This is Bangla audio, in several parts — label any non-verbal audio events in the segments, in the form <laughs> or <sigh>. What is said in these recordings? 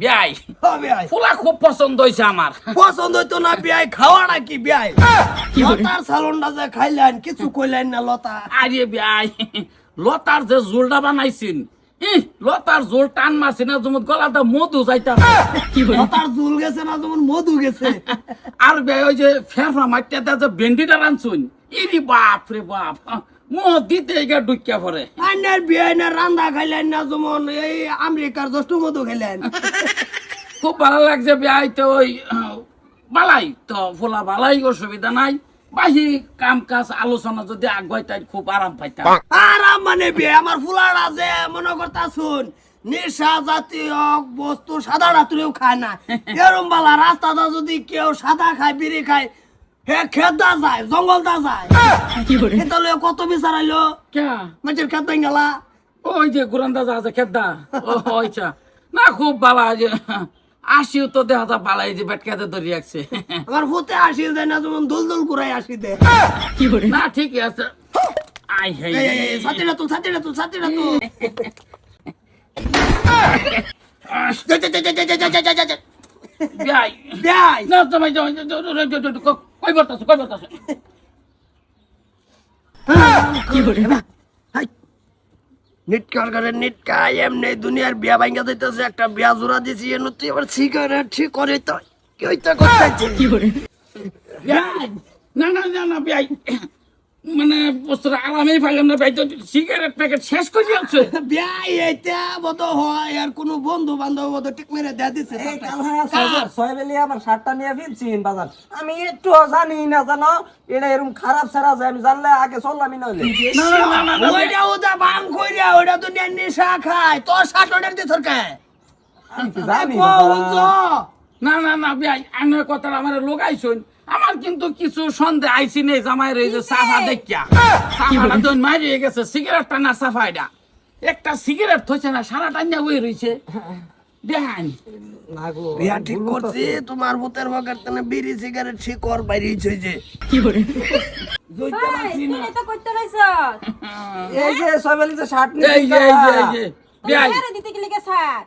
বিয়াই। ফুলা খুব পছন্দ হয়েছে আমার। পছন্দ হইতো না বিয়াই। খাওয়াটা কি বিয়াই? লতার সালনটা যে খাইলেন কিছু কইলেন না লতা। আরে বিয়াই লতার যে জোলটা বানাইছিন লতার জোল টান মারছি না জমত গলাটা মধু যাইতা লতার জুল গেছে না যেমন মধু গেছে। আর বিয়াই ওই যে ফেফড়া মাটিয়া যে ভেন্ডিটা রানছুন ইরি বাপ রে বাপ। মোহ দিতে ডুকিয়া পরে আইনার বিয়াই না রান্দা খাইলেন না যেমন এই আমেরিকার জষ্ট মধু খাইলেন। খুব ভালো লাগছে বিয়াই তো ওই বালাই। তো ফুলা বালাই অসুবিধা নাই। বাহি কাম কাজ আলোচনা যদি আগুয়াই তাই খুব আরাম পাইতাম। আরাম মানে বিয়ে আমার ফুলারা যে মনে করতা শুন নেশা জাতীয় বস্তু সাদা রাত্রেও খায় না। <laughs> এরম বালা রাস্তাটা যদি কেউ সাদা খায় বিড়ি খায় হে খেদা যায় জঙ্গল দা যায় তাহলে কত বিচারাইলো ক্যা মানুষের খেত ভেঙে গেলা ওই যে গুরান্দা যা আছে খেদা ও আচ্ছা না খুব বালা আসিও তো দেখা যা বালাই যে বেটকাতে ধরি রাখছে আমার ফুতে আসি যায় না যেমন দোল দোল ঘুরাই আসি দে না ঠিকই আছে আই হেই এই, এই, এই, ছাতিটা তুল ছাতিটা তুল ছাতিটা তুল যা, যা, যা, যা, যা, যা, যা, যা, যা, যা। বিয়াই না কই বলতাছ কই বলতাছ? নিটকার করে নিটকা এমনি দুনিয়ার বিয়া ভাঙ্গা দিতেছে একটা বিয়া জোড়া দিছি এর তুই আবার সিগারেট ঠিক করে তো। কি হইতে করতেছে করে না না না না বিয়াই। মানে বস্তুটা আরামেই পাইলাম না ভাই তো সিগারেট প্যাকেট শেষ করে দিয়েছে বিয়া এইটা বতো হয় আর কোনো বন্ধু বান্ধব বতো ঠিক মেরে দেয়া দিছে হ্যাঁ ছয়- বেলি আমার শার্টটা নিয়ে ফিরছিন বাজার আমি একটু জানি না জানো এটা এরকম খারাপ ছাড়া যায় আমি জানলে আগে চললামই নইলে না না না না না ওইটা ওটা বাং কইরা ওইটা তো নিয়ে নেশা খায় তোর ষাট অর্ডার দিয়ে তোর খায় আমি কি জানি কো বাবা? বুঝছ? না না না বিয়াই আমি কথা আমার লোকাইছুন আমার কিন্তু কিছু সন্দেহ আইসি নেই জামাই রয়েছে সাফা দেখিয়া। দৈন মারিয়ে গেছে সিগারেটটা না সাফাইটা একটা সিগারেট থইছে না সারা টান্না বই রয়েছে ঠিক করছি। তোমার ভূতের বাগার বিড়ি সিগারেট ঠিক কর বাইরে হইছে কি করে এই যে শার্ট নিয়ে এই যে এই যে দিতে শার্ট।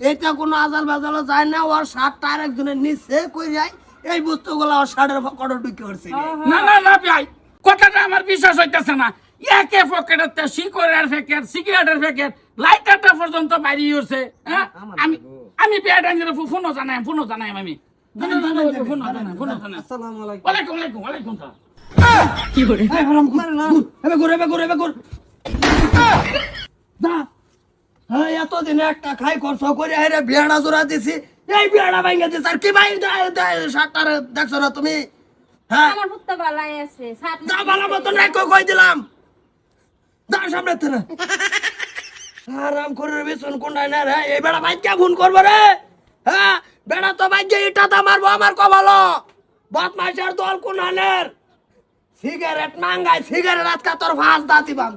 এটা কোনো আজাল বাজালো যায় না ওর শার্টটা আর একজনের নিচে কই যায় এই বস্তুগুলো ওর শার্টের পকেটে ঢুকে পড়ছে না না না বিয়াই কথাটা আমার বিশ্বাস হইতেছে না। একে পকেটের শিকড়ের প্যাকেট সিগারেটের প্যাকেট লাইটারটা পর্যন্ত বাইরে হচ্ছে হ্যাঁ? আমি আমি নিয়ে ফোনও জানাই ফোনও জানাই আমি। ফোনও জানাই ফোনও জানাই। আসসালামু আলাইকুম। ওয়ালাইকুম ওয়ালাইকুম ওয়ালাইকুম সালাম। করে ঘুরে ঘুরে ঘুরে। এতদিন একটা খাই খরচ করে আরে বিয়াটা জোড়া দিছি। এই বিয়াটা ভাঙে দিছি। আর কি ভাই শার্টটার দেখছ না তুমি? হ্যাঁ? আমার পুত্তা বালাই আছে। সাত যা ভালো মতন রাখো কই দিলাম? যা সামনে থেকে। আরাম করে বেসন কোনটা না রে। এই বেড়া ভাই কে ফোন করব রে। হ্যাঁ? বেড়া তো মারবো আমার কবালো বদমাইশের দল সিগারেট মাঙ্গাই সিগারেট আজকে তোর ফাঁস দাতি বাম